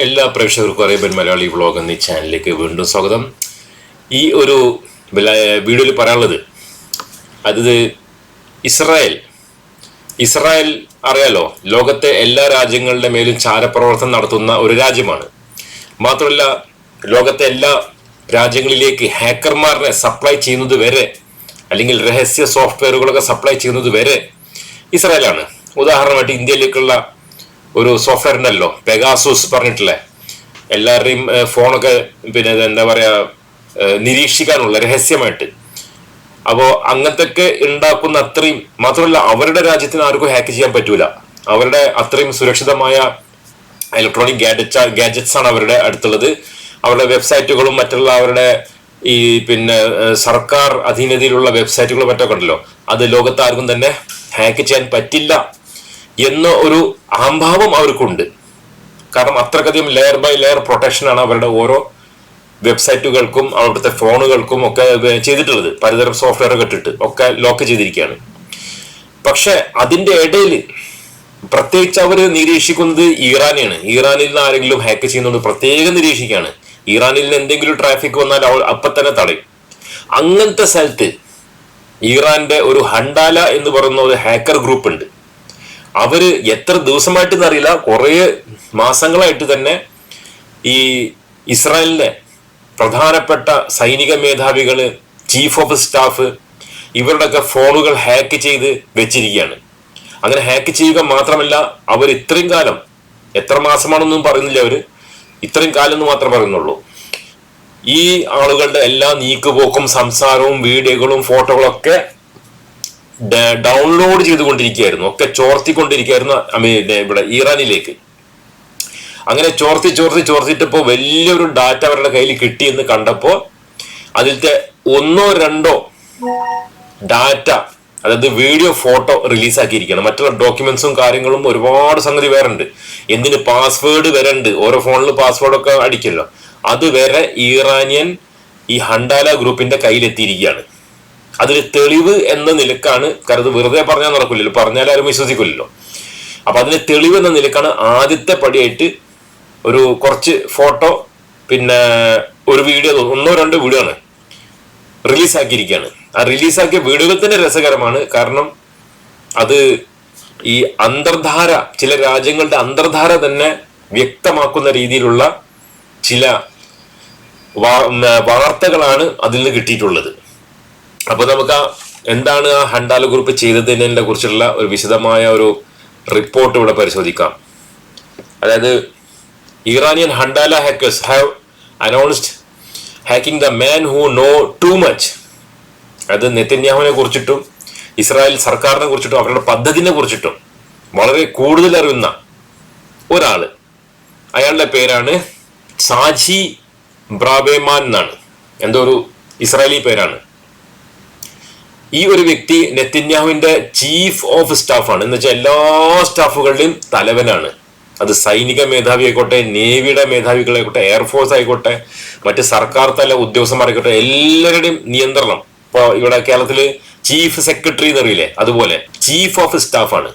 എല്ലാ പ്രേക്ഷകർക്കും Arabian Malayali vlog എന്നീ ചാനലിലേക്ക് വീണ്ടും സ്വാഗതം. ഈ ഒരു വീഡിയോയിൽ പറയാനുള്ളത് അത് ഇസ്രായേൽ. ഇസ്രായേൽ അറിയാലോ ലോകത്തെ എല്ലാ രാജ്യങ്ങളുടെ മേലും ചാരപ്രവർത്തനം നടത്തുന്ന ഒരു രാജ്യമാണ്. മാത്രമല്ല ലോകത്തെ എല്ലാ രാജ്യങ്ങളിലേക്ക് ഹാക്കർമാരെ സപ്ലൈ ചെയ്യുന്നത് വരെ അല്ലെങ്കിൽ രഹസ്യ സോഫ്റ്റ്വെയറുകളൊക്കെ സപ്ലൈ ചെയ്യുന്നത് വരെ ഇസ്രായേലാണ്. ഉദാഹരണമായിട്ട് ഇന്ത്യയിലേക്കുള്ള ഒരു സോഫ്റ്റ്വെയർ ഉണ്ടല്ലോ. പെഗാസൂസ് പറഞ്ഞിട്ടില്ലേ? എല്ലാവരുടെയും ഫോണൊക്കെ പിന്നെ എന്താ പറയാ നിരീക്ഷിക്കാനുള്ള രഹസ്യമായിട്ട്. അപ്പോൾ അങ്ങനത്തെ ഉണ്ടാക്കുന്ന അത്രയും മാത്രമല്ല അവരുടെ രാജ്യത്തിന് ആർക്കും ഹാക്ക് ചെയ്യാൻ പറ്റൂല. അവരുടെ അത്രയും സുരക്ഷിതമായ ഇലക്ട്രോണിക് ഗാഡറ്റ് ഗാഡ്ജറ്റ്സ് ആണ് അവരുടെ അടുത്തുള്ളത്. അവരുടെ വെബ്സൈറ്റുകളും മറ്റുള്ള അവരുടെ ഈ പിന്നെ സർക്കാർ അധീനതയിലുള്ള വെബ്സൈറ്റുകളും മറ്റൊക്കെ ഉണ്ടല്ലോ. അത് ലോകത്ത് ആർക്കും തന്നെ ഹാക്ക് ചെയ്യാൻ പറ്റില്ല. എന്ന ഒരു അഹംഭാവം അവർക്കുണ്ട്. കാരണം അത്രക്കധികം ലെയർ ബൈ ലെയർ പ്രൊട്ടക്ഷനാണ് അവരുടെ ഓരോ വെബ്സൈറ്റുകൾക്കും അവിടുത്തെ ഫോണുകൾക്കും ഒക്കെ ചെയ്തിട്ടുള്ളത്. പലതരം സോഫ്റ്റ്വെയർ കെട്ടിട്ട് ഒക്കെ ലോക്ക് ചെയ്തിരിക്കുകയാണ്. പക്ഷെ അതിന്റെ ഇടയിൽ പ്രത്യേകിച്ച് അവർ നിരീക്ഷിക്കുന്നത് ഇറാനെയാണ്. ഇറാനിൽ നിന്ന് ആരെങ്കിലും ഹാക്ക് ചെയ്യുന്നുണ്ട് പ്രത്യേകം നിരീക്ഷിക്കുകയാണ്. ഇറാനിൽ നിന്ന് എന്തെങ്കിലും ട്രാഫിക് വന്നാൽ അപ്പൊ തന്നെ തടയും. അങ്ങനത്തെ സ്ഥലത്ത് ഇറാന്റെ ഒരു ഹണ്ടാല എന്ന് പറയുന്ന ഒരു ഹാക്കർ ഗ്രൂപ്പ് ഉണ്ട്. അവർ എത്ര ദിവസമായിട്ടെന്ന് അറിയില്ല. കുറേ മാസങ്ങളായിട്ട് തന്നെ ഈ ഇസ്രായേലിലെ പ്രധാനപ്പെട്ട സൈനിക മേധാവികൾ ചീഫ് ഓഫ് സ്റ്റാഫ് ഇവരുടെയൊക്കെ ഫോണുകൾ ഹാക്ക് ചെയ്ത് വെച്ചിരിക്കുകയാണ്. അങ്ങനെ ഹാക്ക് ചെയ്യുക മാത്രമല്ല അവർ ഇത്രയും കാലം എത്ര മാസമാണെന്നൊന്നും പറയുന്നില്ല അവർ. ഇത്രയും കാലം എന്ന് മാത്രമേ പറയുന്നുള്ളൂ. ഈ ആളുകളുടെ എല്ലാ നീക്കുപോക്കും സംസാരവും വീഡിയോകളും ഫോട്ടോകളും ഒക്കെ ഡ- ഡൗൺലോഡ് ചെയ്തുകൊണ്ടിരിക്കുകയായിരുന്നു. ഒക്കെ ചോർത്തിക്കൊണ്ടിരിക്കുകയായിരുന്നു അമേ- ദേ ഇവിടെ ഇറാനിലേക്ക്. അങ്ങനെ ചോർത്തി ചോർത്തി ചോർത്തിട്ടപ്പോൾ വലിയൊരു ഡാറ്റ അവരുടെ കയ്യിൽ കിട്ടിയെന്ന് കണ്ടപ്പോൾ അതിലത്തെ ഒന്നോ രണ്ടോ ഡാറ്റ അതായത് വീഡിയോ ഫോട്ടോ റിലീസാക്കിയിരിക്കുകയാണ്. മറ്റുള്ള ഡോക്യുമെന്റ്സും കാര്യങ്ങളും ഒരുപാട് സംഗതി വേറെ ഉണ്ട് എന്തിന് പാസ്വേഡ് വരെ ഉണ്ട് ഓരോ ഫോണിൽ പാസ്വേഡൊക്കെ അടിക്കല്ലോ അത് വരെ ഇറാനിയൻ ഈ ഹണ്ടാല ഗ്രൂപ്പിന്റെ കയ്യിലെത്തിയിരിക്കുകയാണ്. അതൊരു തെളിവ് എന്ന നിലക്കാണ് കരുത്. വെറുതെ പറഞ്ഞാൽ നടക്കില്ലല്ലോ പറഞ്ഞാൽ ആരും വിശ്വസിക്കില്ലല്ലോ അപ്പൊ അതിന് തെളിവ് എന്ന നിലക്കാണ് ആദ്യത്തെ പടിയായിട്ട് ഒരു കുറച്ച് ഫോട്ടോ പിന്നെ ഒരു വീഡിയോ ഒന്നോ രണ്ടോ വീഡിയോ ആണ് റിലീസാക്കിയിരിക്കുകയാണ്. ആ റിലീസാക്കിയ വീഡിയോകൾ തന്നെ രസകരമാണ്. കാരണം അത് ഈ അന്തർധാര ചില രാജ്യങ്ങളുടെ അന്തർധാര തന്നെ വ്യക്തമാക്കുന്ന രീതിയിലുള്ള ചില വാർത്തകളാണ് അതിൽ നിന്ന് കിട്ടിയിട്ടുള്ളത്. അപ്പൊ നമുക്ക് ആ എന്താണ് ആ ഹണ്ടാല ഗ്രൂപ്പ് ചെയ്തതിനെ കുറിച്ചുള്ള ഒരു വിശദമായ ഒരു റിപ്പോർട്ട് ഇവിടെ പരിശോധിക്കാം. അതായത് Iranian Handala hackers have announced hacking the man who know too much അത് നെത്തന്യാഹുവിനെ കുറിച്ചിട്ടും ഇസ്രായേൽ സർക്കാരിനെ കുറിച്ചിട്ടും അവരുടെ പദ്ധതിനെ കുറിച്ചിട്ടും വളരെ കൂടുതൽ അറിയുന്ന ഒരാൾ അയാളുടെ പേരാണ് സാജി ബ്രാബേമാൻ എന്നാണ്. എന്തോ ഒരു ഇസ്രായേലി പേരാണ്. ഈ ഒരു വ്യക്തി നെത്തിന്യാഹുവിന്റെ ചീഫ് ഓഫ് സ്റ്റാഫാണ് എന്ന് വെച്ചാൽ എല്ലാ സ്റ്റാഫുകളുടെയും തലവനാണ്. അത് സൈനിക മേധാവി ആയിക്കോട്ടെ നേവിയുടെ മേധാവികളായിക്കോട്ടെ എയർഫോഴ്സ് ആയിക്കോട്ടെ മറ്റ് സർക്കാർ തല ഉദ്യോഗസ്ഥന്മാരായിക്കോട്ടെ എല്ലാവരുടെയും നിയന്ത്രണം. ഇപ്പൊ ഇവിടെ കേരളത്തിൽ ചീഫ് സെക്രട്ടറി എന്നറിയില്ലേ അതുപോലെ ചീഫ് ഓഫ് സ്റ്റാഫാണ്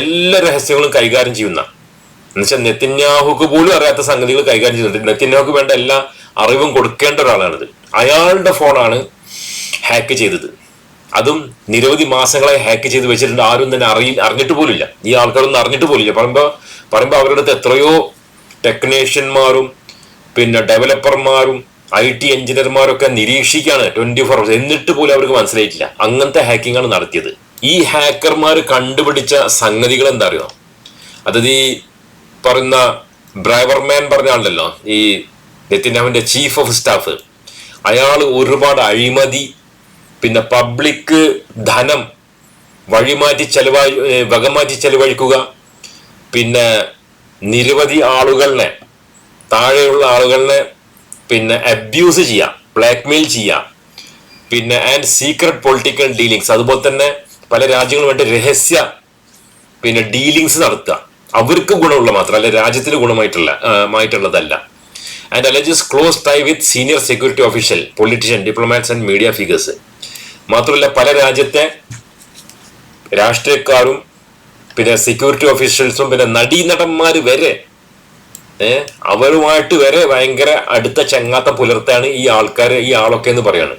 എല്ലാ രഹസ്യങ്ങളും കൈകാര്യം ചെയ്യുന്ന. എന്നുവെച്ചാൽ നെത്തിന്യാഹുക്ക് പോലും അറിയാത്ത സംഗതികൾ കൈകാര്യം ചെയ്യുന്നുണ്ട് നെത്തിന്യാഹുക്ക് വേണ്ട എല്ലാ അറിവും കൊടുക്കേണ്ട ഒരാളാണിത്. അയാളുടെ ഫോണാണ് ഹാക്ക് ചെയ്തത്. അതും നിരവധി മാസങ്ങളെ ഹാക്ക് ചെയ്ത് വെച്ചിട്ടുണ്ട്. ആരും തന്നെ അറിയി അറിഞ്ഞിട്ട് പോലില്ല ഈ ആൾക്കാരൊന്നും അറിഞ്ഞിട്ട് പോലില്ല പറയുമ്പോൾ പറയുമ്പോൾ അവരുടെ അടുത്ത് എത്രയോ ടെക്നീഷ്യന്മാരും പിന്നെ ഡെവലപ്പർമാരും ഐ ടി എഞ്ചിനീയർമാരും ഒക്കെ നിരീക്ഷിക്കാണ് ട്വന്റി ഫോർ അവേഴ്സ് എന്നിട്ട് പോലും അവർക്ക് മനസ്സിലായിട്ടില്ല. അങ്ങനത്തെ ഹാക്കിംഗ് ആണ് നടത്തിയത്. ഈ ഹാക്കർമാർ കണ്ടുപിടിച്ച സംഗതികൾ എന്താ അറിയോ? അതായത് ഈ പറയുന്ന ബ്രൈവർമാൻ പറഞ്ഞ ആളുണ്ടല്ലോ ഈ നെത്തിനാവിന്റെ ചീഫ് ഓഫ് സ്റ്റാഫ് അയാൾ ഒരുപാട് അഴിമതി പിന്നെ പബ്ലിക് ധനം വഴിമാറ്റി ചെലവായി വകമാറ്റി ചെലവഴിക്കുക. പിന്നെ നിരവധി ആളുകളെ താഴെയുള്ള ആളുകളെ പിന്നെ അബ്യൂസ് ചെയ്യാം ബ്ലാക്ക്മെയിൽ ചെയ്യാം. പിന്നെ ആൻഡ് സീക്രട്ട് പൊളിറ്റിക്കൽ ഡീലിങ്സ് അതുപോലെ തന്നെ പല രാജ്യങ്ങളുമായിട്ട് രഹസ്യ പിന്നെ ഡീലിങ്സ് നടത്തുക. അവർക്ക് ഗുണമുള്ള മാത്രമല്ല രാജ്യത്തിന് ഗുണമായിട്ടുള്ള മായിട്ടുള്ളതല്ല. And alleges close tie with senior security official politician diplomats and media figures മാത്രമല്ല പല രാജ്യത്തെ രാഷ്ട്രീയക്കാരും പിന്നെ സെക്യൂരിറ്റി ഓഫീഷ്യൽസും പിന്നെ നടീനടന്മാർ വരെ അവരുമായിട്ട് വരെ ഭയങ്കര അടുത്ത ചങ്ങാത്തം പുലർത്താണ് ഈ ആൾക്കാർ ഈ ആളൊക്കെ എന്ന് പറയാണ്.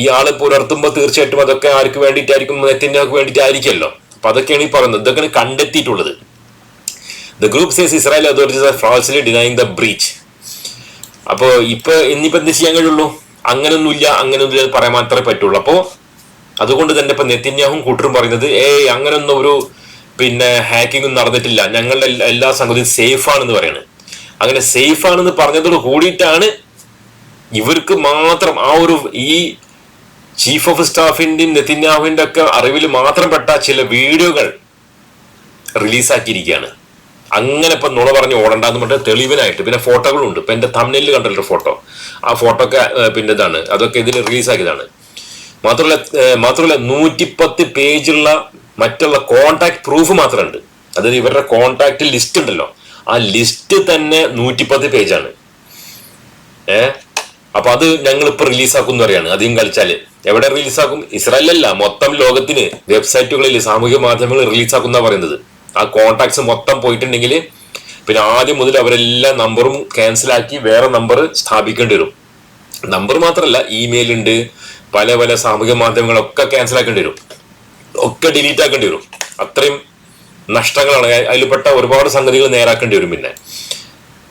ഈ ആൾ പുലർത്തുമ്പോൾ തീർച്ചയായിട്ടും അതൊക്കെ ആർക്ക് വേണ്ടിയിട്ടായിരിക്കും നെത്തിന്റെക്ക് വേണ്ടിയിട്ടായിരിക്കുമല്ലോ. അപ്പൊ അതൊക്കെയാണ് ഈ പറയുന്നത്. ഇതൊക്കെയാണ് കണ്ടെത്തിയിട്ടുള്ളത്. The group says Israel authorities are falsely denying the breach അപ്പോൾ ഇപ്പൊ ഇനിയിപ്പോ എന്ത് ചെയ്യാൻ കഴിയുള്ളൂ? അങ്ങനൊന്നുമില്ല അങ്ങനൊന്നുമില്ല പറയാൻ മാത്രമേ പറ്റുള്ളൂ. അപ്പോ അതുകൊണ്ട് തന്നെ ഇപ്പൊ നെത്തിന്യാഹും കൂട്ടരും പറയുന്നത് ഏയ് അങ്ങനൊന്നും ഒരു പിന്നെ ഹാക്കിംഗ് നടന്നിട്ടില്ല. ഞങ്ങളുടെ എല്ലാ സംഗതിയും സേഫ് ആണെന്ന് പറയുന്നത് അങ്ങനെ സേഫ് ആണെന്ന് പറഞ്ഞതോട് കൂടിയിട്ടാണ് ഇവർക്ക് മാത്രം ആ ഒരു ഈ ചീഫ് ഓഫ് സ്റ്റാഫിന്റെയും നെത്തിന്യാഹുവിന്റെ ഒക്കെ അറിവിൽ മാത്രം പെട്ട ചില വീഡിയോകൾ റിലീസാക്കിയിരിക്കുകയാണ് അങ്ങനെ ഇപ്പം നുണ പറഞ്ഞ് ഓടണ്ടെന്ന് പറഞ്ഞിട്ട് തെളിവിനായിട്ട് പിന്നെ ഫോട്ടോകളുണ്ട്. ഇപ്പം എന്റെ തമിഴിൽ കണ്ടല്ലോ ഫോട്ടോ. ആ ഫോട്ടോ ഒക്കെ പിന്നെ ഇതാണ്. അതൊക്കെ ഇതിൽ റിലീസാക്കിയതാണ് മാത്രമല്ല മാത്രമല്ല നൂറ്റിപ്പത്ത് പേജുള്ള മറ്റുള്ള കോണ്ടാക്ട് പ്രൂഫ് മാത്രമുണ്ട്. അതായത് ഇവരുടെ കോണ്ടാക്ട് ലിസ്റ്റ് ഉണ്ടല്ലോ. ആ ലിസ്റ്റ് തന്നെ നൂറ്റിപ്പത്ത് പേജാണ്. ഏ? അപ്പൊ അത് ഞങ്ങൾ ഇപ്പൊ റിലീസാക്കും എന്ന് പറയാണ്. അധികം കളിച്ചാൽ. എവിടെ റിലീസാക്കും ഇസ്രായേലല്ല. മൊത്തം ലോകത്തിന് വെബ്സൈറ്റുകളിൽ സാമൂഹിക മാധ്യമങ്ങളിൽ റിലീസാക്കുന്ന പറയുന്നത്. ആ കോൺടാക്ട്സ് മൊത്തം പോയിട്ടുണ്ടെങ്കിൽ പിന്നെ ആദ്യം മുതൽ അവരെല്ലാം നമ്പറും ക്യാൻസൽ ആക്കി വേറെ നമ്പർ സ്ഥാപിക്കേണ്ടി വരും. നമ്പർ മാത്രമല്ല ഇമെയിൽ ഉണ്ട് പല പല സാമൂഹിക മാധ്യമങ്ങളൊക്കെ ക്യാൻസൽ ആക്കേണ്ടി വരും. ഒക്കെ ഡിലീറ്റ് ആക്കേണ്ടി വരും. അത്രയും നഷ്ടങ്ങളാണ്. അതിൽപ്പെട്ട ഒരുപാട് സംഗതികൾ നേരാക്കേണ്ടി വരും പിന്നെ.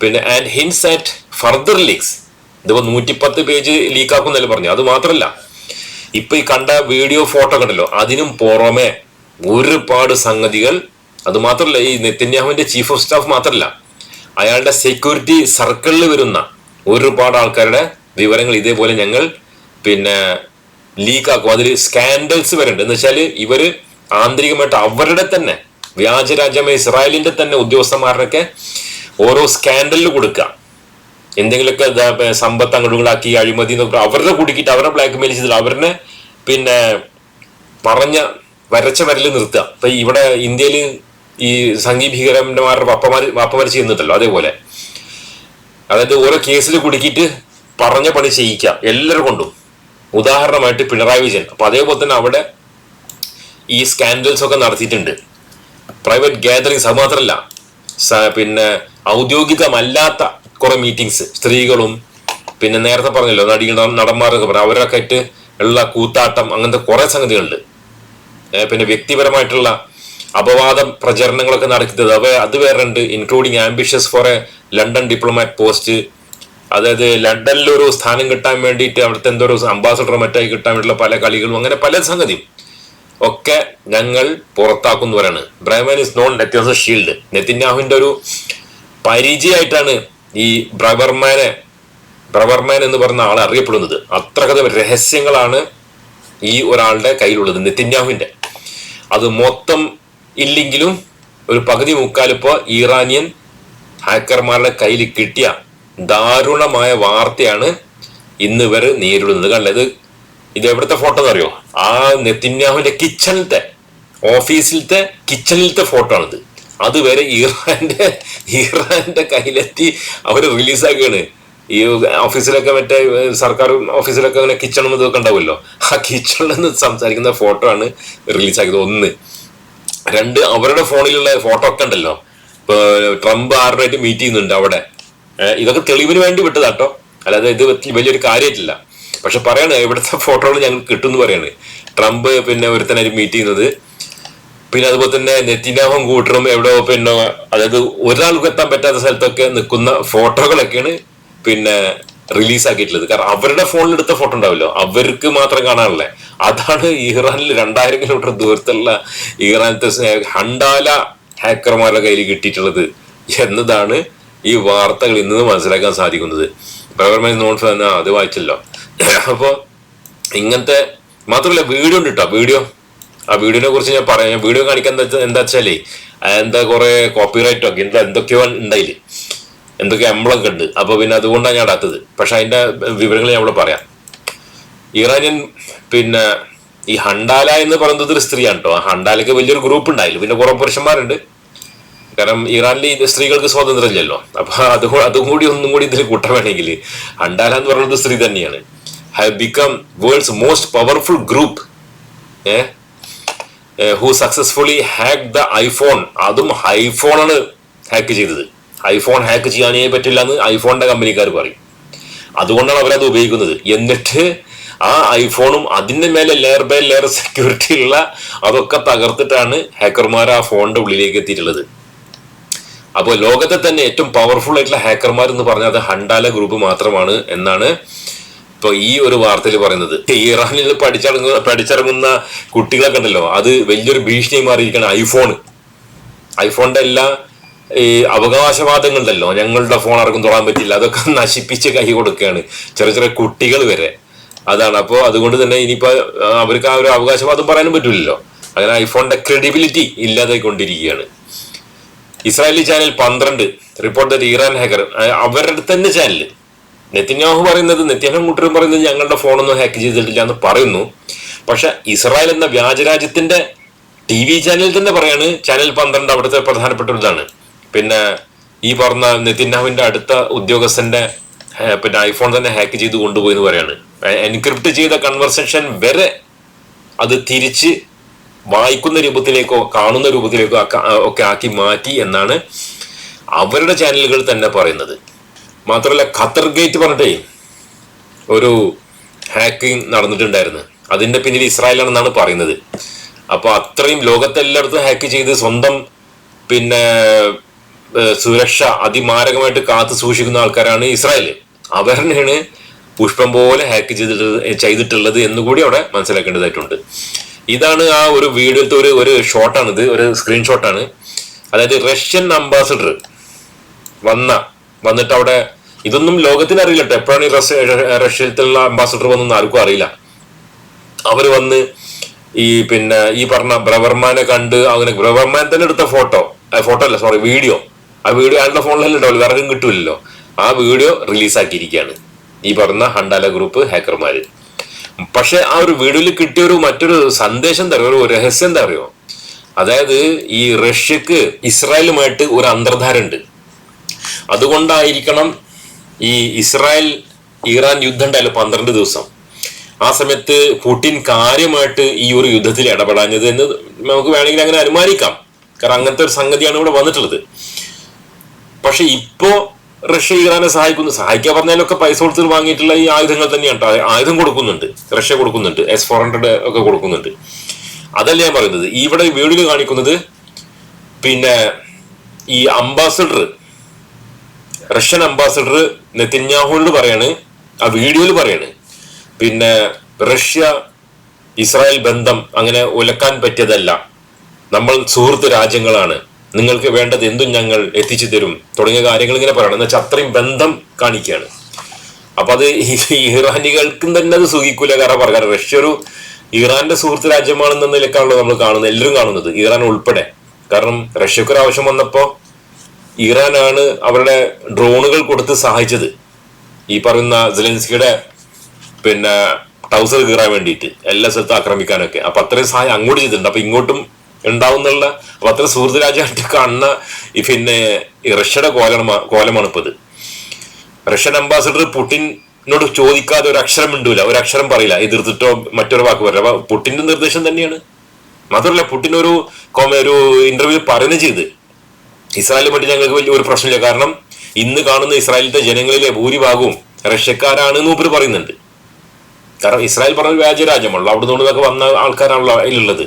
പിന്നെ and hints at further leaks ഇതിപ്പോ നൂറ്റിപ്പത്ത് പേജ് ലീക്ക് ആക്കുന്നല്ലേ പറഞ്ഞു. അത് മാത്രമല്ല ഇപ്പൊ ഈ കണ്ട വീഡിയോ ഫോട്ടോ കണ്ടല്ലോ അതിനും പുറമെ ഒരുപാട് സംഗതികൾ അത് മാത്രല്ല ഈ നെത്തന്യാഹുവിന്റെ ചീഫ് ഓഫ് സ്റ്റാഫ് മാത്രല്ല അയാളുടെ സെക്യൂരിറ്റി സർക്കിളിൽ വരുന്ന ഒരുപാട് ആൾക്കാരുടെ വിവരങ്ങൾ ഇതേപോലെ ഞങ്ങൾ പിന്നെ ലീക്ക് ആക്കും. അതിൽ സ്കാൻഡൽസ് വരുന്നുണ്ട്. എന്ന് വെച്ചാൽ ഇവർ ആന്തരികമായിട്ട് അവരുടെ തന്നെ വ്യാജരാജ്യമായ ഇസ്രായേലിന്റെ തന്നെ ഉദ്യോഗസ്ഥന്മാരുടെയൊക്കെ ഓരോ സ്കാൻഡലിൽ കൊടുക്കുക. എന്തെങ്കിലുമൊക്കെ സമ്പത്ത് അങ്ങോട്ടുകളാക്കി അഴിമതി എന്നൊക്കെ അവരുടെ കുടുക്കിയിട്ട് അവരെ ബ്ലാക്ക് മെയിൽ ചെയ്തിട്ട് അവരെ പിന്നെ പറഞ്ഞ വരച്ച വരൽ നിർത്തുക. അപ്പൊ ഇവിടെ ഇന്ത്യയിൽ ഈ സംഘീ ഭീകരന്മാരുടെ വപ്പമാര് വാപ്പമാര് ചെയ്യുന്നുണ്ടല്ലോ അതേപോലെ. അതായത് ഓരോ കേസിൽ കുടുക്കിയിട്ട് പറഞ്ഞ പണി ചെയ്യിക്കാം എല്ലാവരും കൊണ്ടും. ഉദാഹരണമായിട്ട് പിണറായി വിജയൻ. അപ്പൊ അതേപോലെ തന്നെ അവിടെ ഈ സ്കാൻഡൽസ് ഒക്കെ നടത്തിയിട്ടുണ്ട്. പ്രൈവറ്റ് ഗ്യാതറിങ്സ് അത് മാത്രമല്ല പിന്നെ ഔദ്യോഗികമല്ലാത്ത കുറെ മീറ്റിങ്സ് സ്ത്രീകളും പിന്നെ നേരത്തെ പറഞ്ഞല്ലോ നടി നടന്മാരൊക്കെ പറഞ്ഞു. അവരൊക്കെ ആയിട്ട് ഉള്ള കൂത്താട്ടം അങ്ങനത്തെ കുറെ സംഗതികളുണ്ട്. പിന്നെ വ്യക്തിപരമായിട്ടുള്ള അപവാദ പ്രചരണങ്ങളൊക്കെ നടക്കുന്നത്. അവ അത് വേറെ ഉണ്ട് including ambitious for a London diplomat post അതായത് ലണ്ടനിൽ ഒരു സ്ഥാനം കിട്ടാൻ വേണ്ടിയിട്ട് അവിടുത്തെ എന്തോ ഒരു അംബാസഡർ മറ്റായി കിട്ടാൻ വേണ്ടിയുള്ള പല കളികളും അങ്ങനെ പല സംഗതിയും ഒക്കെ ഞങ്ങൾ പുറത്താക്കുന്നവരാണ്. ബ്രഹ്മൻ ഇസ് നോൺ നെറ്റ് ഷീൽഡ് നെത്തിന്യാഹുവിന്റെ ഒരു പരിചയമായിട്ടാണ് ഈ ബ്രവർമാനെ ബ്രവർമാൻ എന്ന് പറഞ്ഞ ആൾ അറിയപ്പെടുന്നത്. അത്രകഥ രഹസ്യങ്ങളാണ് ഈ ഒരാളുടെ കയ്യിലുള്ളത് നെത്തിന്യാഹുവിന്റെ അത് മൊത്തം ഇല്ലെങ്കിലും ഒരു പകുതി മുക്കാലിപ്പോ ഇറാനിയൻ ഹാക്കർമാരുടെ കയ്യിൽ കിട്ടിയ ദാരുണമായ വാർത്തയാണ് ഇന്ന് ഇവർ നേരിടുന്നത്. കണ്ടത് ഇത് എവിടുത്തെ ഫോട്ടോ എന്നറിയോ? ആ നെത്തിന്യാഹുവിന്റെ കിച്ചണിലത്തെ ഓഫീസിലത്തെ കിച്ചണിലത്തെ ഫോട്ടോ ആണിത്. അതുവരെ ഇറാന്റെ ഇറാന്റെ കയ്യിലെത്തി അവർ റിലീസാക്കുകയാണ്. ഈ ഓഫീസിലൊക്കെ മറ്റേ സർക്കാർ ഓഫീസിലൊക്കെ അങ്ങനെ കിച്ചണും ഇതൊക്കെ ഉണ്ടാവുമല്ലോ. ആ കിച്ചണിൽ നിന്ന് സംസാരിക്കുന്ന ഫോട്ടോ ആണ് റിലീസാക്കിയത് ഒന്ന്. രണ്ട് അവരുടെ ഫോണിലുള്ള ഫോട്ടോ ഒക്കെ ഉണ്ടല്ലോ. ഇപ്പൊ ട്രംപ് ആരുമായിട്ട് മീറ്റ് ചെയ്യുന്നുണ്ട് അവിടെ. ഇതൊക്കെ തെളിവിന് വേണ്ടി വിട്ടതാട്ടോ അല്ലാതെ ഇത് വലിയൊരു കാര്യമായിട്ടില്ല. പക്ഷെ പറയാണ് ഇവിടുത്തെ ഫോട്ടോകൾ ഞങ്ങൾക്ക് കിട്ടും എന്ന് പറയാണ്. ട്രംപ് പിന്നെ ഒരുത്തനായിട്ട് മീറ്റ് ചെയ്യുന്നത്. പിന്നെ അതുപോലെ തന്നെ നെറ്റിനാഹും കൂട്ടറും എവിടെ പിന്നെ അതായത് ഒരാൾക്ക് എത്താൻ പറ്റാത്ത സ്ഥലത്തൊക്കെ നിൽക്കുന്ന ഫോട്ടോകളൊക്കെയാണ് പിന്നെ റിലീസ് ആക്കിയിട്ടുള്ളത് കാരണം അവരുടെ ഫോണിൽ എടുത്ത ഫോട്ടോ ഉണ്ടാവില്ലോ. അവർക്ക് മാത്രം കാണാനല്ലേ അതാണ് ഇറാനിൽ രണ്ടായിരം കിലോമീറ്റർ ദൂരത്തുള്ള ഇറാനത്തെ ഹണ്ടാല ഹാക്കർമാരുടെ കയ്യിൽ കിട്ടിയിട്ടുള്ളത് എന്നതാണ് ഈ വാർത്തകൾ ഇന്ന് മനസ്സിലാക്കാൻ സാധിക്കുന്നത്. നോട്ട്സ് നോൺ അത് വായിച്ചല്ലോ. അപ്പോൾ ഇങ്ങനത്തെ മാത്രമല്ല വീഡിയോ ഉണ്ട് കേട്ടോ വീഡിയോ ആ വീഡിയോനെ കുറിച്ച് ഞാൻ പറയാം. വീഡിയോ കാണിക്കാൻ എന്താ വെച്ചാ- എന്താ വെച്ചാലേ എന്താ കുറെ കോപ്പി റൈറ്റോ എന്താ എന്തൊക്കെയോ ഉണ്ടായിൽ എന്തൊക്കെ എംബ്ലൊക്കെ ഉണ്ട്. അപ്പൊ പിന്നെ അതുകൊണ്ടാണ് ഞാൻ ഇടാത്തത്. പക്ഷെ അതിന്റെ വിവരങ്ങൾ ഞാൻ ഇവിടെ പറയാം. ഇറാനിയൻ പിന്നെ ഈ ഹണ്ടാല എന്ന് പറയുന്നത് ഒരു സ്ത്രീയാണ് കേട്ടോ ആ ഹണ്ടാലയ്ക്ക് വലിയൊരു ഗ്രൂപ്പ് ഉണ്ടായില്ല. പിന്നെ കുറെ പുരുഷന്മാരുണ്ട്. കാരണം ഇറാനിൽ സ്ത്രീകൾക്ക് സ്വാതന്ത്ര്യം ഇല്ലല്ലോ. അപ്പൊ അത് അതും കൂടി ഒന്നും കൂടി ഇതിൽ കൂട്ടാൻ വേണമെങ്കിൽ ഹണ്ടാല എന്ന് പറയുന്നത് സ്ത്രീ തന്നെയാണ്. Have become world's most powerful group ഏ? Who successfully hack the iPhone അതും ഐഫോണാണ് ഹാക്ക് ചെയ്തത്. ഐഫോൺ ഹാക്ക് ചെയ്യാനേ പറ്റില്ല എന്ന് ഐഫോണിന്റെ കമ്പനിക്കാർ പറയും. അതുകൊണ്ടാണ് അവരത് ഉപയോഗിക്കുന്നത്. എന്നിട്ട് ആ ഐഫോണും അതിന്റെ മേലെ ലെയർ ബൈ ലെയർ സെക്യൂരിറ്റി ഉള്ള അതൊക്കെ തകർത്തിട്ടാണ് ഹാക്കർമാർ ആ ഫോണിന്റെ ഉള്ളിലേക്ക് എത്തിയിട്ടുള്ളത്. അപ്പോൾ ലോകത്തെ തന്നെ ഏറ്റവും പവർഫുൾ ആയിട്ടുള്ള ഹാക്കർമാർ എന്ന് പറഞ്ഞാൽ അത് ഹണ്ടാല ഗ്രൂപ്പ് മാത്രമാണ് എന്നാണ് ഇപ്പൊ ഈ ഒരു വാർത്തയിൽ പറയുന്നത്. ഇറാനിൽ പഠിച്ചിറങ്ങുന്ന പഠിച്ചിറങ്ങുന്ന കുട്ടികളൊക്കെ ഉണ്ടല്ലോ അത് വലിയൊരു ഭീഷണി മാറിയിരിക്കുകയാണ് ഐഫോൺ ഐഫോണിന്റെ എല്ലാ ഈ അവകാശവാദങ്ങളുണ്ടല്ലോ. ഞങ്ങളുടെ ഫോൺ ആർക്കും തൊടാൻ പറ്റില്ല. അതൊക്കെ നശിപ്പിച്ച് കൈ കൊടുക്കുകയാണ്. ചെറിയ ചെറിയ കുട്ടികൾ വരെ. അതാണ്. അപ്പോൾ അതുകൊണ്ട് തന്നെ ഇനിയിപ്പോൾ അവർക്ക് ആ ഒരു അവകാശവാദം പറയാനും പറ്റില്ലല്ലോ അങ്ങനെ ഐഫോണിന്റെ ക്രെഡിബിലിറ്റി ഇല്ലാതെ കൊണ്ടിരിക്കുകയാണ് ഇസ്രായേലി ചാനൽ പന്ത്രണ്ട് റിപ്പോർട്ട് ദറ്റ് ഇറാൻ ഹാക്കർ അവരുടെ തന്നെ ചാനൽ നെത്തിന്യാഹു പറയുന്നത് നെത്യാഹു കൂട്ടരും പറയുന്നത് ഞങ്ങളുടെ ഫോണൊന്നും ഹാക്ക് ചെയ്തിട്ടില്ല എന്ന് പറയുന്നു. പക്ഷെ ഇസ്രായേൽ എന്ന വ്യാജരാജ്യത്തിന്റെ ടി വി ചാനൽ തന്നെ പറയാണ് ചാനൽ പന്ത്രണ്ട് അവിടുത്തെ പ്രധാനപ്പെട്ട ഒരു ഇതാണ് പിന്നെ ഈ പറഞ്ഞ നെത്തിന്യാഹുവിന്റെ അടുത്ത ഉദ്യോഗസ്ഥന്റെ പിന്നെ ഐഫോൺ തന്നെ ഹാക്ക് ചെയ്ത് കൊണ്ടുപോയി എന്ന് പറയാണ് എൻക്രിപ്റ്റ് ചെയ്ത കൺവെർസേഷൻ വരെ അത് തിരിച്ച് വായിക്കുന്ന രൂപത്തിലേക്കോ കാണുന്ന രൂപത്തിലേക്കോ ഒക്കെ ആക്കി മാറ്റി എന്നാണ് അവരുടെ ചാനലുകൾ തന്നെ പറയുന്നത്. മാത്രമല്ല ഖത്തർ ഗേറ്റ് പറഞ്ഞിട്ടേ ഒരു ഹാക്കിംഗ് നടന്നിട്ടുണ്ടായിരുന്നു. അതിന്റെ പിന്നിൽ ഇസ്രായേലാണെന്നാണ് പറയുന്നത്. അപ്പോൾ അത്രയും ലോകത്തെല്ലായിടത്തും ഹാക്ക് ചെയ്ത് സ്വന്തം പിന്നെ സുരക്ഷ അതിമാരകമായിട്ട് കാത്തു സൂക്ഷിക്കുന്ന ആൾക്കാരാണ് ഇസ്രായേൽ അവരെന്നെയാണ് പുഷ്പം പോലെ ഹാക്ക് ചെയ്തിട്ട് ചെയ്തിട്ടുള്ളത് എന്നുകൂടി അവിടെ മനസ്സിലാക്കേണ്ടതായിട്ടുണ്ട്. ഇതാണ് ആ ഒരു വീഡിയോത്തെ ഒരു ഒരു ഇത് ഒരു സ്ക്രീൻഷോട്ടാണ് അതായത് റഷ്യൻ അംബാസിഡർ വന്ന വന്നിട്ട് അവിടെ ഇതൊന്നും ലോകത്തിന് അറിയില്ല കേട്ടോ എപ്പോഴാണ് ഈ റഷ്യ റഷ്യത്തിലുള്ള അംബാസിഡർ വന്നൊന്നും ആർക്കും അറിയില്ല. അവർ വന്ന് ഈ പിന്നെ ഈ പറഞ്ഞ ബ്രവർമാനെ കണ്ട് അങ്ങനെ ബ്രവർമാൻ തന്നെ എടുത്ത ഫോട്ടോ ഫോട്ടോ അല്ല സോറി വീഡിയോ ആ വീഡിയോ ആരുടെ ഫോണിലല്ല ഉണ്ടാവില്ല വിറകും കിട്ടില്ലല്ലോ ആ വീഡിയോ റിലീസാക്കിയിരിക്കുകയാണ്. ഈ പറഞ്ഞ ഹണ്ടാല ഗ്രൂപ്പ് ഹാക്കർമാര് പക്ഷെ ആ ഒരു വീഡിയോയിൽ കിട്ടിയ ഒരു മറ്റൊരു സന്ദേശം എന്താ ഒരു രഹസ്യം എന്താ അറിയോ? അതായത് ഈ റഷ്യക്ക് ഇസ്രായേലുമായിട്ട് ഒരു അന്തർധാര ഉണ്ട് അതുകൊണ്ടായിരിക്കണം ഈ ഇസ്രായേൽ ഇറാൻ യുദ്ധം ഉണ്ടായാലും പന്ത്രണ്ട് ദിവസം. ആ സമയത്ത് പുടിൻ കാര്യമായിട്ട് ഈ ഒരു യുദ്ധത്തിൽ ഇടപെടാഞ്ഞത് എന്ന് നമുക്ക് വേണമെങ്കിൽ അങ്ങനെ അനുമാനിക്കാം. കാരണം അങ്ങനത്തെ ഒരു സംഗതിയാണ് ഇവിടെ വന്നിട്ടുള്ളത്. പക്ഷെ ഇപ്പോ റഷ്യ ഇറാനെ സഹായിക്കുന്നു. സഹായിക്കാൻ പറഞ്ഞാലൊക്കെ പൈസ കൊടുത്തിട്ട് വാങ്ങിയിട്ടുള്ള ഈ ആയുധങ്ങൾ തന്നെയാണ് ആയുധം കൊടുക്കുന്നുണ്ട്. റഷ്യ കൊടുക്കുന്നുണ്ട്. എസ് ഫോർ ഹൺഡ്രഡ് ഒക്കെ കൊടുക്കുന്നുണ്ട്. അതല്ല ഞാൻ പറയുന്നത്. ഇവിടെ വീഡിയോയിൽ കാണിക്കുന്നത് പിന്നെ ഈ അംബാസഡർ റഷ്യൻ അംബാസഡർ നെത്തിന്യാഹുവിനോട് പറയാണ്. ആ വീഡിയോയിൽ പറയാണ്. പിന്നെ റഷ്യ ഇസ്രായേൽ ബന്ധം അങ്ങനെ ഉലക്കാൻ പറ്റിയതല്ല. നമ്മൾ സുഹൃത്ത് രാജ്യങ്ങളാണ്. നിങ്ങൾക്ക് വേണ്ടത് എന്തും ഞങ്ങൾ എത്തിച്ചു തരും. തുടങ്ങിയ കാര്യങ്ങൾ ഇങ്ങനെ പറയണം. എന്ന് വെച്ചാൽ അത്രയും ബന്ധം കാണിക്കുകയാണ്. അപ്പൊ അത് ഇറാനികൾക്കും തന്നെ അത് സുഖിക്കൂല കാരണം പറയാം റഷ്യ ഒരു ഇറാന്റെ സുഹൃത്ത് രാജ്യമാണെന്ന നിലക്കാണല്ലോ നമ്മൾ കാണുന്നത് എല്ലാവരും കാണുന്നത്. ഇറാൻ ഉൾപ്പെടെ. കാരണം റഷ്യക്ക് ഒരു ആവശ്യം വന്നപ്പോ ഇറാനാണ് അവരുടെ ഡ്രോണുകൾ കൊടുത്ത് സഹായിച്ചത്. ഈ പറയുന്ന സെലൻസ്കിയുടെ പിന്നെ ടൗസർ കീറാൻ വേണ്ടിയിട്ട് എല്ലാ സ്ഥലത്തും ആക്രമിക്കാനൊക്കെ. അപ്പൊ അത്രയും സഹായം അങ്ങോട്ട് ചെയ്തിട്ടുണ്ട്. അപ്പൊ ഇങ്ങോട്ടും ഉണ്ടാവുന്നുള്ള അപ്പൊ അത്ര സുഹൃത്ത് കാണുന്ന ഈ പിന്നെ റഷ്യയുടെ കോലമാണ് കോലമാണ് ഇപ്പൊ ഇത് റഷ്യൻ അംബാസിഡർ പുടിനോട് ചോദിക്കാതെ ഒരു അക്ഷരം മിണ്ടൂല ഒരു അക്ഷരം പറയില്ല എതിർത്തിട്ടോ മറ്റൊരു വാക്ക് പറയില്ല. അപ്പൊ പുടിന്റെ നിർദ്ദേശം തന്നെയാണ്. മാത്രമല്ല പുടിൻ ഒരു ഒരു ഇന്റർവ്യൂ പറയുന്നത് ചെയ്ത്. ഇസ്രായേലുമായിട്ട് ഞങ്ങൾക്ക് വലിയ ഒരു പ്രശ്നമില്ല. കാരണം ഇന്ന് കാണുന്ന ഇസ്രായേലിന്റെ ജനങ്ങളിലെ ഭൂരിഭാഗവും റഷ്യക്കാരാണ് എന്ന് ഉപര് പറയുന്നുണ്ട്. കാരണം ഇസ്രായേൽ പറഞ്ഞ വ്യാജ രാജ്യമാണല്ലോ അവിടെ നിന്നൊക്കെ വന്ന ആൾക്കാരാണല്ലോ അതിലുള്ളത്.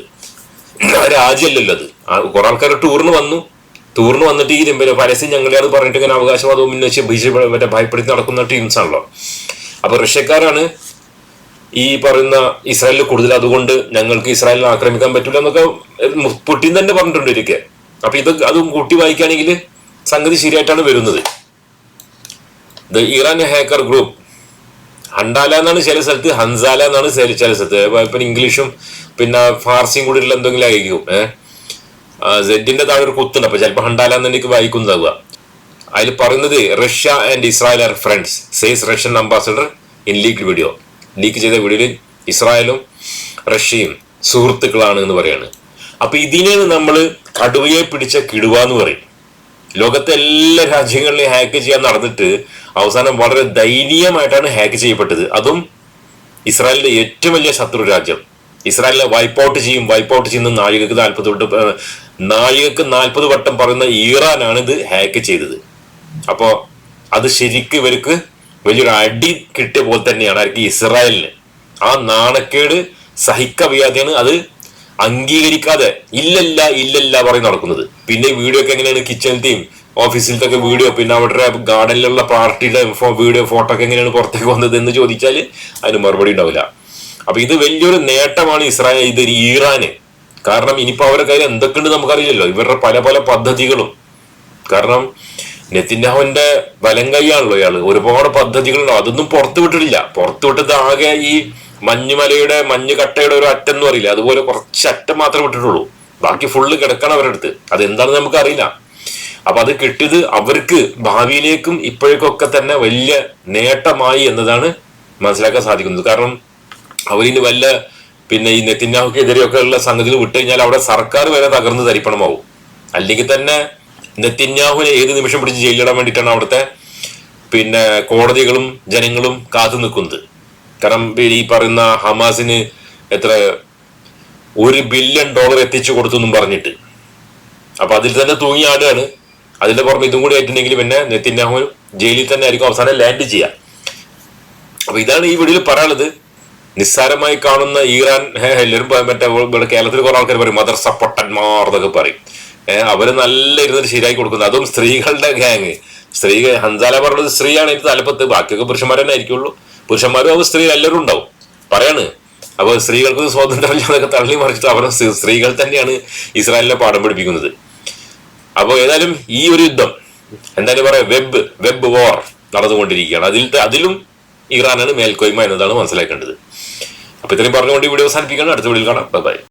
രാജ്യമല്ലല്ലോ അത് കുറെ ആൾക്കാർ ടൂറിന് വന്നു. ടൂറിന് വന്നിട്ട് ഈ പിന്നെ പരസ്യം ഞങ്ങളെയാണ് പറഞ്ഞിട്ട് ഇങ്ങനെ അവകാശവാദവും ഉന്നയിച്ച് പി മറ്റേ ഭയപ്പെടുത്തി നടക്കുന്ന ടീംസ് ആണല്ലോ. അപ്പൊ റഷ്യക്കാരാണ് ഈ പറയുന്ന ഇസ്രായേലിൽ കൂടുതൽ അതുകൊണ്ട് ഞങ്ങൾക്ക് ഇസ്രായേലിനെ ആക്രമിക്കാൻ പറ്റില്ല എന്നൊക്കെ പുട്ടിൻ തന്നെ പറഞ്ഞിട്ടുണ്ട് ഇരിക്കെ അപ്പൊ ഇത് അതും കൂട്ടി വായിക്കുകയാണെങ്കിൽ സംഗതി ശരിയായിട്ടാണ് വരുന്നത്. The Iran hacker group Handala എന്നാണ് ചില സ്ഥലത്ത് ഹൻസാല എന്നാണ് ചില സ്ഥലത്ത്. ഇപ്പൊ ഇംഗ്ലീഷും പിന്നെ ഫാർസിയും കൂടി ഉള്ള എന്തെങ്കിലും ആയിരിക്കും. ഏഹ് സെഡിന്റെ താഴെ ഒരു കുത്തുണ്ട്. അപ്പൊ ചിലപ്പോൾ ഹണ്ടാല എന്ന് എനിക്ക് വായിക്കുന്നതാവുക അതിൽ പറയുന്നത് Russia and Israel are friends says Russian ambassador in leak video leak ചെയ്ത വീഡിയോയിൽ ഇസ്രായേലും റഷ്യയും സുഹൃത്തുക്കളാണ് എന്ന് പറയാണ്. അപ്പൊ ഇതിനെ നമ്മൾ കടുവയെ പിടിച്ച കിടുവ എന്ന് പറയും. ലോകത്തെ എല്ലാ രാജ്യങ്ങളിലും ഹാക്ക് ചെയ്യാൻ നടന്നിട്ട് അവസാനം വളരെ ദയനീയമായിട്ടാണ് ഹാക്ക് ചെയ്യപ്പെട്ടത്. അതും ഇസ്രായേലിന്റെ ഏറ്റവും വലിയ ശത്രു രാജ്യം. ഇസ്രായേലിനെ വൈപ്പ് ഔട്ട് ചെയ്യും വൈപ്പ് ഔട്ട് ചെയ്യുന്ന നാഴികക്ക് നാൽപ്പത് വട്ടം നാഴികക്ക് നാൽപ്പത് വട്ടം പറയുന്ന ഇറാനാണ് ഇത് ഹാക്ക് ചെയ്തത്. അപ്പോ അത് ശരിക്കും ഇവർക്ക് വലിയൊരു അടി കിട്ടിയ പോലെ തന്നെയാണ് ആർക്ക് ഇസ്രായേലിന്. ആ നാണക്കേട് സഹിക്കവയ്യാതെയാണ് അത് അംഗീകരിക്കാതെ ഇല്ലല്ല ഇല്ലല്ല പറയും നടക്കുന്നത്. പിന്നെ വീഡിയോ ഒക്കെ എങ്ങനെയാണ് കിച്ചണിലത്തെയും ഓഫീസിലത്തെ ഒക്കെ വീഡിയോ പിന്നെ അവരുടെ ഗാർഡനിലുള്ള പാർട്ടിയുടെ വീഡിയോ ഫോട്ടോ ഒക്കെ എങ്ങനെയാണ് പുറത്തേക്ക് വന്നത് എന്ന് ചോദിച്ചാൽ അതിന് മറുപടി ഉണ്ടാവില്ല. അപ്പൊ ഇത് വലിയൊരു നേട്ടമാണ് ഇസ്രായേൽ ഇത് ഈറാന് കാരണം ഇനിയിപ്പോ അവരുടെ കാര്യം എന്തൊക്കെയുണ്ട് നമുക്കറിയില്ലല്ലോ. ഇവരുടെ പല പല പദ്ധതികളും. കാരണം നെത്തിൻഡാഹുവിന്റെ വലം കൈയാണല്ലോ ഇയാൾ. ഒരുപാട് പദ്ധതികളുണ്ടോ. അതൊന്നും പുറത്തു വിട്ടിട്ടില്ല. പുറത്തു ആകെ ഈ മഞ്ഞുമലയുടെ മഞ്ഞുകട്ടയുടെ ഒരു അറ്റം എന്ന് പറയില്ല? അതുപോലെ കുറച്ച് അറ്റം മാത്രമേ വിട്ടിട്ടുള്ളൂ. ബാക്കി ഫുള്ള് കിടക്കണം അവരുടെ അടുത്ത്. അതെന്താണെന്ന് നമുക്ക് അറിയില്ല അപ്പൊ അത് കിട്ടിയത് അവർക്ക് ഭാവിയിലേക്കും ഇപ്പോഴേക്കൊക്കെ തന്നെ വലിയ നേട്ടമായി എന്നതാണ് മനസ്സിലാക്കാൻ സാധിക്കുന്നത്. കാരണം അവരിന് വല്ല പിന്നെ ഈ നെത്തിന്യാഹുക്കെതിരെയൊക്കെ ഉള്ള സംഗതികൾ വിട്ടു കഴിഞ്ഞാൽ അവിടെ സർക്കാർ വരെ തകർന്ന് തരിപ്പണമാവും. അല്ലെങ്കിൽ തന്നെ നെത്തിന്യാഹുവിനെ ഏത് നിമിഷം പിടിച്ച് ജയിലിടാൻ വേണ്ടിയിട്ടാണ് അവിടുത്തെ പിന്നെ കോടതികളും ജനങ്ങളും കാത്തു നിൽക്കുന്നത്. കാരണം ഈ പറയുന്ന ഹമാസിന് എത്ര ഒരു ബില്യൺ ഡോളർ എത്തിച്ചു കൊടുത്തു എന്നും പറഞ്ഞിട്ട്. അപ്പൊ അതിൽ തന്നെ തൂങ്ങിയാടുകയാണ് അതിന്റെ പുറമെ ഇതും കൂടി ആയിട്ടുണ്ടെങ്കിൽ പിന്നെ നെത്തിന്യാഹു ജയിലിൽ തന്നെ ആയിരിക്കും അവസാനം ലാൻഡ് ചെയ്യുക. അപ്പൊ ഇതാണ് ഈ വീഡിയോയിൽ പറയാനുള്ളത്. നിസ്സാരമായി കാണുന്ന ഈറാൻ എല്ലാവരും മറ്റേ കേരളത്തിൽ കുറെ ആൾക്കാർ പറയും മദർസ പൊട്ടന്മാർ എന്നൊക്കെ പറയും. അവർ നല്ല ഇരുന്നിട്ട് ശരിയാക്കി കൊടുക്കുന്നത്. അതും സ്ത്രീകളുടെ ഗ്യാങ് സ്ത്രീ ഹൻസാല പറഞ്ഞത് സ്ത്രീയാണ് എനിക്ക് തലപ്പത്ത്. ബാക്കിയൊക്കെ പുരുഷന്മാർ തന്നെ ആയിരിക്കുള്ളൂ. പുരുഷന്മാരും അവർ സ്ത്രീ എല്ലാവരും ഉണ്ടാവും. പറയാണ്. അപ്പൊ സ്ത്രീകൾക്ക് സ്വാതന്ത്ര്യം എന്നൊക്കെ തള്ളി മറിച്ചിട്ട് അവർ സ്ത്രീകൾ തന്നെയാണ് ഇസ്രായേലിനെ പാഠം പഠിപ്പിക്കുന്നത്. അപ്പോൾ ഏതായാലും ഈ ഒരു യുദ്ധം എന്തായാലും പറയാം വെബ് വെബ് വാർ നടന്നുകൊണ്ടിരിക്കുകയാണ്. അതിൽ അതിലും ഇറാനാണ് മേൽക്കോയ്മ എന്നതാണ് മനസ്സിലാക്കേണ്ടത്. അപ്പൊ ഇത്രയും പറഞ്ഞുകൊണ്ട് ഈ വീഡിയോ അവസാനിപ്പിക്കണം അടുത്ത വീഡിയോയിൽ കാണാം. ബൈ